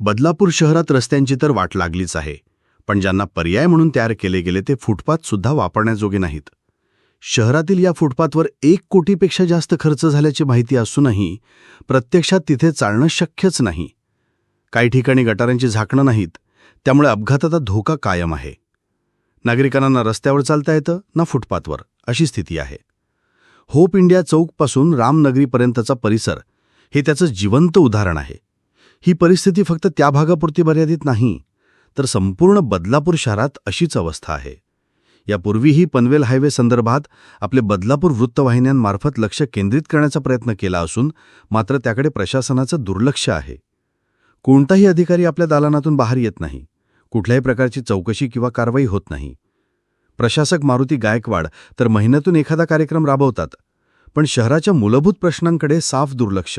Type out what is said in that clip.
बदलापूर शहरात रस्त्यांची तर वाट लागलीच आहे. पण ज्यांना पर्याय म्हणून तयार केले गेले ते फुटपाथ सुद्धा वापरण्याजोगे नाहीत. शहरातील या फुटपाथवर एक कोटीपेक्षा जास्त खर्च झाल्याची माहिती असूनही प्रत्यक्षात तिथे चालणं शक्यच नाही. काही ठिकाणी गटारांची झाकणं नाहीत. त्यामुळे अपघाताचा धोका कायम आहे. नागरिकांना ना रस्त्यावर चालता येतं ना फुटपाथवर अशी स्थिती आहे. होप इंडिया चौकपासून रामनगरीपर्यंतचा परिसर हे त्याचं जिवंत उदाहरण आहे. ही परिस्थिती फक्त त्या भागापुरती मर्यादित नाही तर संपूर्ण बदलापूर शहरात अशीच अवस्था आहे. यापूर्वीही पनवेल हायवे संदर्भात आपले बदलापूर वृत्तवाहिन्यांमार्फत लक्ष केंद्रित करण्याचा प्रयत्न केला असून मात्र त्याकडे प्रशासनाचं दुर्लक्ष आहे. कोणताही अधिकारी आपल्या दालनातून बाहेर येत नाही कुठल्याही प्रकारची चौकशी किंवा कारवाई होत नाही. प्रशासक मारुती गायकवाड तर महिन्यातून एखादा कार्यक्रम राबवतात पण शहराच्या मूलभूत प्रश्नांकडे साफ दुर्लक्ष.